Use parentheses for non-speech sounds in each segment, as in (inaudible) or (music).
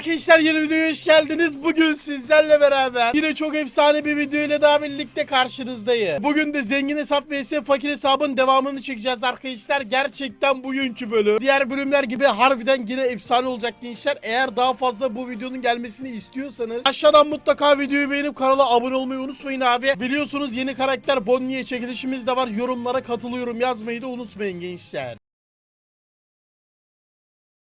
Arkadaşlar yeni videoya hoş geldiniz. Bugün sizlerle beraber yine çok efsane bir video ile daha birlikte karşınızdayım. Bugün de zengin hesap vs fakir hesabın devamını çekeceğiz arkadaşlar. Gerçekten bugünkü bölüm. Diğer bölümler gibi harbiden yine efsane olacak gençler. Eğer daha fazla bu videonun gelmesini istiyorsanız aşağıdan mutlaka videoyu beğenip kanala abone olmayı unutmayın abi. Biliyorsunuz yeni karakter Bonnie'ye çekilişimiz de var. Yorumlara katılıyorum yazmayı da unutmayın gençler.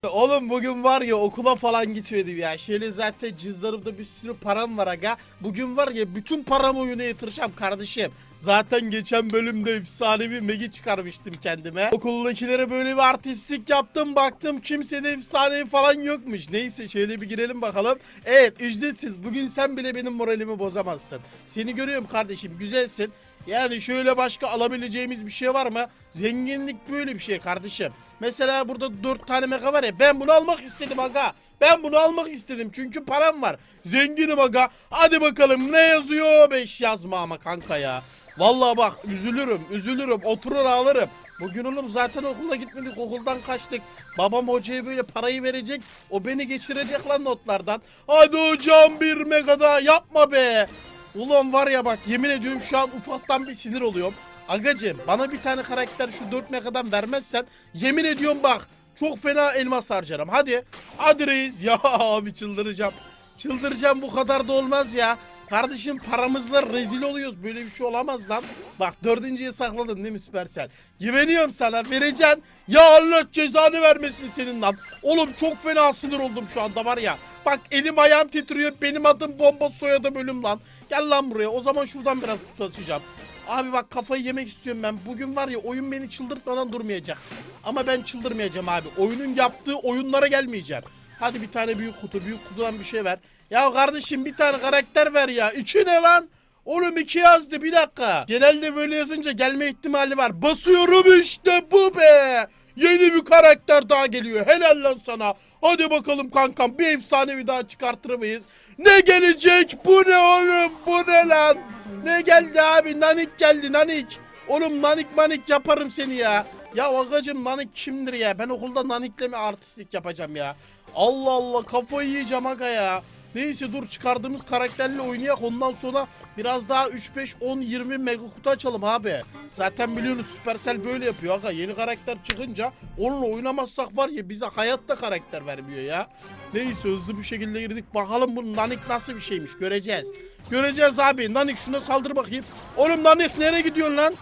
Oğlum bugün var ya okula falan gitmedim ya. Şöyle zaten cüzdanımda bir sürü param var aga. Bugün var ya bütün paramı oyuna yatıracağım kardeşim. Zaten geçen bölümde efsane bir megi çıkarmıştım kendime. Okuldakilere böyle bir artistlik yaptım. Baktım kimsede efsane falan yokmuş. Neyse şöyle bir girelim bakalım. Evet ücretsiz. Bugün sen bile benim moralimi bozamazsın. Seni görüyorum kardeşim güzelsin. Yani şöyle başka alabileceğimiz bir şey var mı? Zenginlik böyle bir şey kardeşim. Mesela burada 4 tane mega var ya ben bunu almak istedim aga. Ben bunu almak istedim çünkü param var. Zenginim aga. Hadi bakalım ne yazıyor? 5 yazma ama kanka ya. Vallahi bak üzülürüm üzülürüm oturur ağlarım. Bugün oğlum zaten okula gitmedik okuldan kaçtık. Babam hocaya böyle parayı verecek. O beni geçirecek lan notlardan. Hadi hocam bir mega daha yapma be. Ulan var ya bak yemin ediyorum şu an ufaktan bir sinir oluyorum. Agacım bana bir tane karakter şu 4 megadan vermezsen yemin ediyorum bak çok fena elmas harcarım. Hadi. Hadi reis. (laughs) Ya abi çıldıracağım. Çıldıracağım bu kadar da olmaz ya. Kardeşim paramızla rezil oluyoruz. Böyle bir şey olamaz lan. Bak dördüncüye sakladın değil mi Süpersel? Güveniyorum sana vereceksin. Ya Allah cezanı vermesin senin lan. Oğlum çok fena sinir oldum şu anda var ya. Bak elim ayağım titriyor. Benim adım bomba soyadım ölüm lan. Gel lan buraya. O zaman şuradan biraz kutu açacağım. Abi bak kafayı yemek istiyorum ben. Bugün var ya oyun beni çıldırtmadan durmayacak. Ama ben çıldırmayacağım abi. Oyunun yaptığı oyunlara gelmeyeceğim. Hadi bir tane büyük kutu. Büyük kutudan bir şey ver. Ya kardeşim bir tane karakter ver ya. İki ne lan? Oğlum iki yazdı bir dakika. Genelde böyle yazınca gelme ihtimali var. Basıyorum işte bu be. Yeni bir karakter daha geliyor. Helal lan sana. Hadi bakalım kankam bir efsanevi daha çıkartır mıyız? Ne gelecek? Bu ne oğlum? Bu ne lan? Ne geldi abi? Nanik geldi nanik. Oğlum nanik manik yaparım seni ya. Ya agacım nanik kimdir ya? Ben okulda nanikle mi artistlik yapacağım ya? Allah Allah kafayı yiyeceğim aga ya. Neyse dur çıkardığımız karakterle oynayak ondan sonra biraz daha 3 5 10 20 mega kutu açalım abi. Zaten biliyorsunuz Supercell böyle yapıyor aga. Yeni karakter çıkınca onunla oynamazsak var ya bize hayatta karakter vermiyor ya. Neyse hızlı bir şekilde girdik. Bakalım bu Nanik nasıl bir şeymiş göreceğiz. Göreceğiz abi. Nanik şuna saldır bakayım. Oğlum Nanik nereye gidiyorsun lan?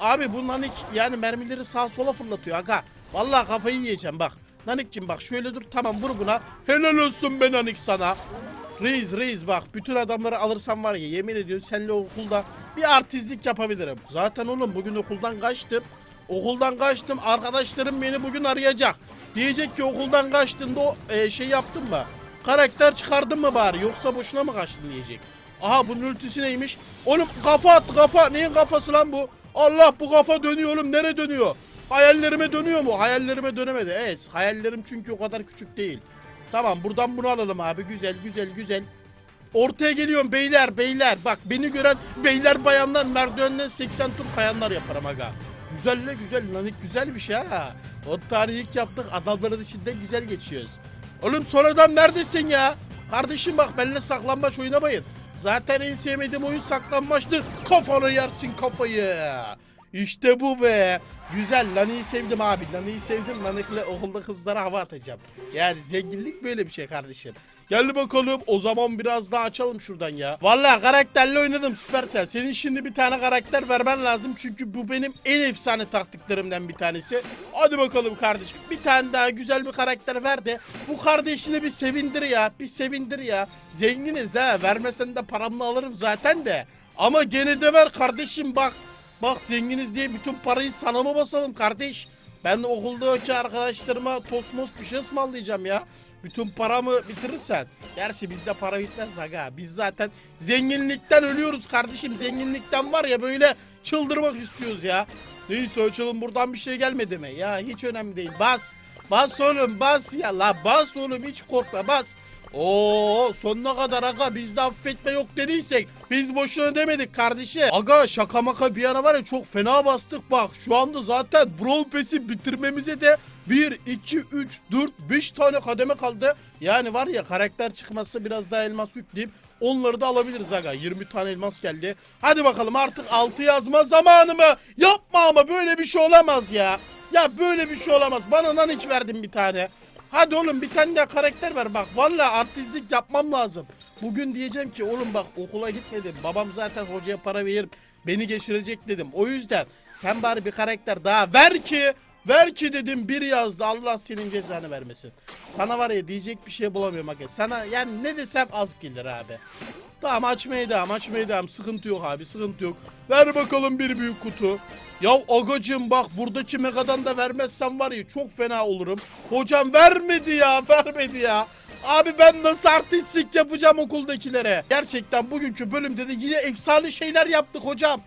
Abi bu Nanik yani mermileri sağa sola fırlatıyor aga. Vallahi kafayı yiyeceğim bak. Nanik'cim bak şöyle dur tamam vur buna. Helal olsun be Nanik sana. Reis reis bak bütün adamları alırsam var ya yemin ediyorum seninle okulda bir artistlik yapabilirim. Zaten oğlum bugün okuldan kaçtım. Okuldan kaçtım arkadaşlarım beni bugün arayacak. Diyecek ki okuldan kaçtığında o e, şey yaptın mı? Karakter çıkardın mı bari yoksa boşuna mı kaçtın diyecek. Aha bunun ultisi neymiş? Oğlum kafa at kafa. Neyin kafası lan bu? Allah bu kafa dönüyor oğlum. Nereye dönüyor? Hayallerime dönüyor mu? Hayallerime dönemedi. Evet hayallerim çünkü o kadar küçük değil. Tamam buradan bunu alalım abi. Güzel güzel güzel. Ortaya geliyorum beyler beyler. Bak beni gören beyler bayanlar merdivenden 80 tur kayanlar yaparım aga. Güzel de güzel nanik güzel bir şey ha. O tarihi yaptık adamların içinden güzel geçiyoruz. Oğlum sonradan neredesin ya? Kardeşim bak benimle saklambaç oynamayın. Zaten en sevmediğim oyun saklambaçtır. Kafana yersin kafayı. İşte bu be. Güzel Lani'yi sevdim abi. Lani'yi sevdim. Lani'yle okulda kızlara hava atacağım. Yani zenginlik böyle bir şey kardeşim. Gel bakalım o zaman biraz daha açalım şuradan ya. Vallahi karakterle oynadım Supercell. Senin şimdi bir tane karakter vermen lazım. Çünkü bu benim en efsane taktiklerimden bir tanesi. Hadi bakalım kardeşim. Bir tane daha güzel bir karakter ver de bu kardeşini bir sevindir ya. Bir sevindir ya. Zenginiz ha. Vermesen de paramla alırım zaten de. Ama gene de ver kardeşim bak. Bak zenginiz diye bütün parayı sana mı basalım kardeş? Ben okuldaki arkadaşlarıma tost most bir şey ısmarlayacağım ya. Bütün paramı bitirirsen. Gerçi bizde para bitmez aga. Biz zaten zenginlikten ölüyoruz kardeşim. Zenginlikten var ya böyle çıldırmak istiyoruz ya. Neyse açalım buradan bir şey gelmedi mi? Ya hiç önemli değil. Bas. Bas oğlum bas ya. La bas oğlum hiç korkma bas. Oo sonuna kadar aga bizde affetme yok dediysek biz boşuna demedik kardeşim. Aga şaka maka bir yana var ya çok fena bastık bak şu anda zaten Brawl Pass'i bitirmemize de 1, 2, 3, 4, 5 tane kademe kaldı. Yani var ya karakter çıkmazsa biraz daha elmas yükleyip onları da alabiliriz aga. 20 tane elmas geldi. Hadi bakalım artık 6 yazma zamanı mı? Yapma ama böyle bir şey olamaz ya. Ya böyle bir şey olamaz. Bana nanik verdin bir tane. Hadi oğlum bir tane daha karakter ver bak. Vallahi artistlik yapmam lazım. Bugün diyeceğim ki oğlum bak okula gitmedim. Babam zaten hocaya para verip beni geçirecek dedim. O yüzden sen bari bir karakter daha ver ki ver ki dedim bir yazdı. Allah senin cezanı vermesin. Sana var ya diyecek bir şey bulamıyorum. Sana yani ne desem az gelir abi. Tamam açmaya devam açmaya devam. Sıkıntı yok abi sıkıntı yok. Ver bakalım bir büyük kutu. Ya agacım bak buradaki megadan da vermezsem var ya çok fena olurum. Hocam vermedi ya (laughs) vermedi ya. Abi ben nasıl artistlik yapacağım okuldakilere? Gerçekten bugünkü bölümde de yine efsane şeyler yaptık hocam.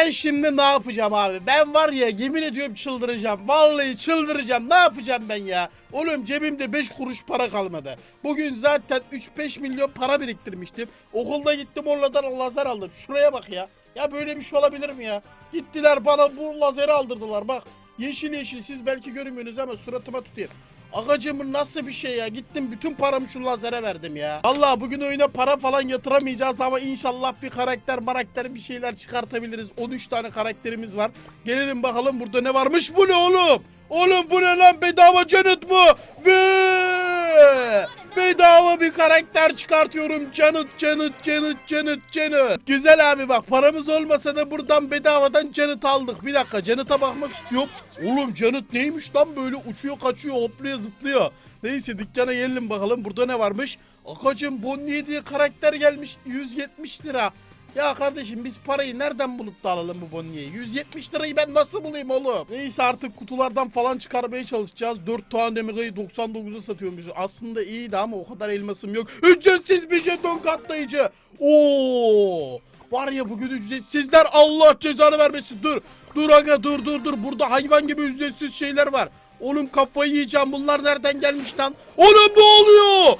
Ben şimdi ne yapacağım abi? Ben var ya yemin ediyorum çıldıracağım. Vallahi çıldıracağım. Ne yapacağım ben ya? Oğlum cebimde 5 kuruş para kalmadı. Bugün zaten 3-5 milyon para biriktirmiştim. Okulda gittim onlardan lazer aldım. Şuraya bak ya. Ya böyle bir şey olabilir mi ya? Gittiler bana bu lazeri aldırdılar bak. Yeşil yeşil siz belki görmüyorsunuz ama suratıma tutayım. Agacım nasıl bir şey ya? Gittim bütün paramı şu lazere verdim ya. Allah bugün oyuna para falan yatıramayacağız ama inşallah bir karakter marakter bir şeyler çıkartabiliriz. 13 tane karakterimiz var. Gelelim bakalım burada ne varmış bu ne oğlum? Oğlum bu ne lan bedava Janet mı? Ve bedava bir karakter çıkartıyorum. Janet, Janet, Janet, Janet, Janet. Güzel abi bak paramız olmasa da buradan bedavadan Janet aldık. Bir dakika Janet'a bakmak istiyorum. Oğlum Janet neymiş lan böyle uçuyor kaçıyor hopluyor zıplıyor. Neyse dükkana gelelim bakalım burada ne varmış. Akacım Bonnie diye karakter gelmiş 170 lira. Ya kardeşim biz parayı nereden bulup da alalım bu Bonnie'yi? 170 lirayı ben nasıl bulayım oğlum? Neyse artık kutulardan falan çıkarmaya çalışacağız. 4 tane demigayı 99'a satıyormuş. Aslında iyiydi ama o kadar elmasım yok. Ücretsiz bir jeton katlayıcı. Oo! Var ya bugün ücretsizler Allah cezanı vermesin. Dur. Dur aga dur dur dur. Burada hayvan gibi ücretsiz şeyler var. Oğlum kafayı yiyeceğim. Bunlar nereden gelmiş lan? Oğlum ne oluyor?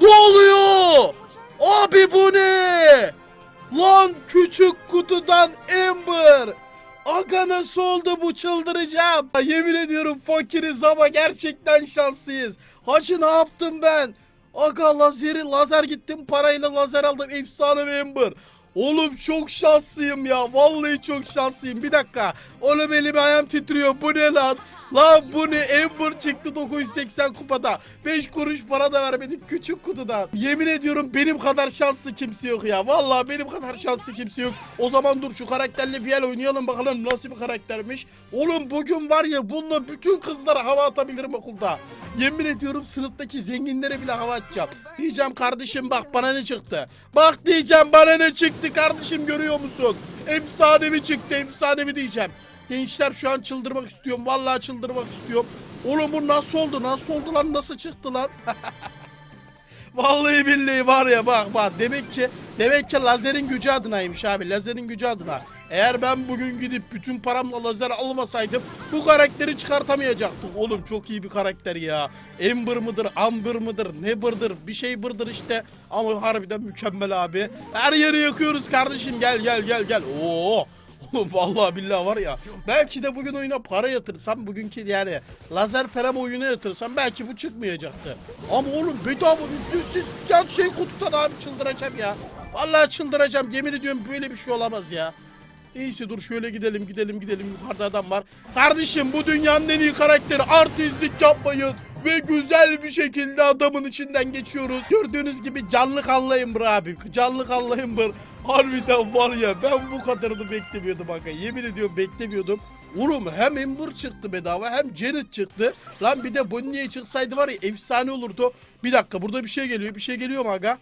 Ne oluyor? Abi bu ne? Lan küçük kutudan Amber. Aga nasıl oldu bu çıldıracağım. Yemin ediyorum fakiriz ama gerçekten şanslıyız. Hacı ne yaptım ben? Aga lazeri lazer gittim parayla lazer aldım efsane bir Amber. Oğlum çok şanslıyım ya. Vallahi çok şanslıyım. Bir dakika. Oğlum elim ayağım titriyor. Bu ne lan? Lan bu ne? Amber çıktı 980 kupada. 5 kuruş para da vermedik küçük kutudan. Yemin ediyorum benim kadar şanslı kimse yok ya. Vallahi benim kadar şanslı kimse yok. O zaman dur şu karakterle bir el oynayalım bakalım nasıl bir karaktermiş. Oğlum bugün var ya bununla bütün kızlara hava atabilirim okulda. Yemin ediyorum sınıftaki zenginlere bile hava atacağım. Diyeceğim kardeşim bak bana ne çıktı. Bak diyeceğim bana ne çıktı kardeşim görüyor musun? Efsanevi çıktı efsanevi diyeceğim. Gençler şu an çıldırmak istiyorum. Vallahi çıldırmak istiyorum. Oğlum bu nasıl oldu? Nasıl oldu lan? Nasıl çıktı lan? (laughs) Vallahi billahi var ya bak bak demek ki demek ki lazerin gücü adınaymış abi lazerin gücü adına. Eğer ben bugün gidip bütün paramla lazer almasaydım bu karakteri çıkartamayacaktık. Oğlum çok iyi bir karakter ya. Ember mıdır, Amber mıdır, ne bırdır bir şey bırdır işte. Ama harbiden mükemmel abi. Her yeri yakıyoruz kardeşim gel gel gel gel. Oo. Oğlum vallahi billahi var ya. Belki de bugün oyuna para yatırsam bugünkü yani lazer perem oyuna yatırsam belki bu çıkmayacaktı. Ama oğlum bedava ücretsiz can şey kutudan abi çıldıracağım ya. Vallahi çıldıracağım yemin ediyorum böyle bir şey olamaz ya. Neyse dur şöyle gidelim gidelim gidelim yukarıda adam var. Kardeşim bu dünyanın en iyi karakteri artistlik yapmayın ve güzel bir şekilde adamın içinden geçiyoruz. Gördüğünüz gibi canlı kanlı Ember abi. Canlı kanlı Ember. Harbiden var ya ben bu kadarını beklemiyordum aga. Yemin ediyorum beklemiyordum. Oğlum hem Ember çıktı bedava hem Janet çıktı. Lan bir de Bonnie'ye çıksaydı var ya efsane olurdu. Bir dakika burada bir şey geliyor. Bir şey geliyor mu aga?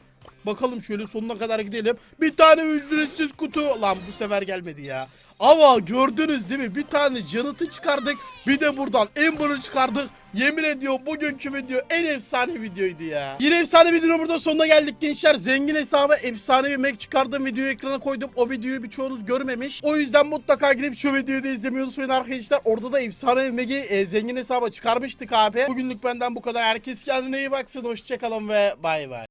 Bakalım şöyle sonuna kadar gidelim. Bir tane ücretsiz kutu. Lan bu sefer gelmedi ya. Ama gördünüz değil mi? Bir tane Janet'ı çıkardık. Bir de buradan Amber'ı çıkardık. Yemin ediyorum bugünkü video en efsane videoydu ya. Yine efsane videonun burada sonuna geldik gençler. Zengin hesabı efsane bir Mac çıkardığım videoyu ekrana koydum. O videoyu birçoğunuz görmemiş. O yüzden mutlaka gidip şu videoyu da izlemeyi unutmayın arkadaşlar. Orada da efsane bir Mac'i e, zengin hesaba çıkarmıştık abi. Bugünlük benden bu kadar. Herkes kendine iyi baksın. Hoşçakalın ve bay bay.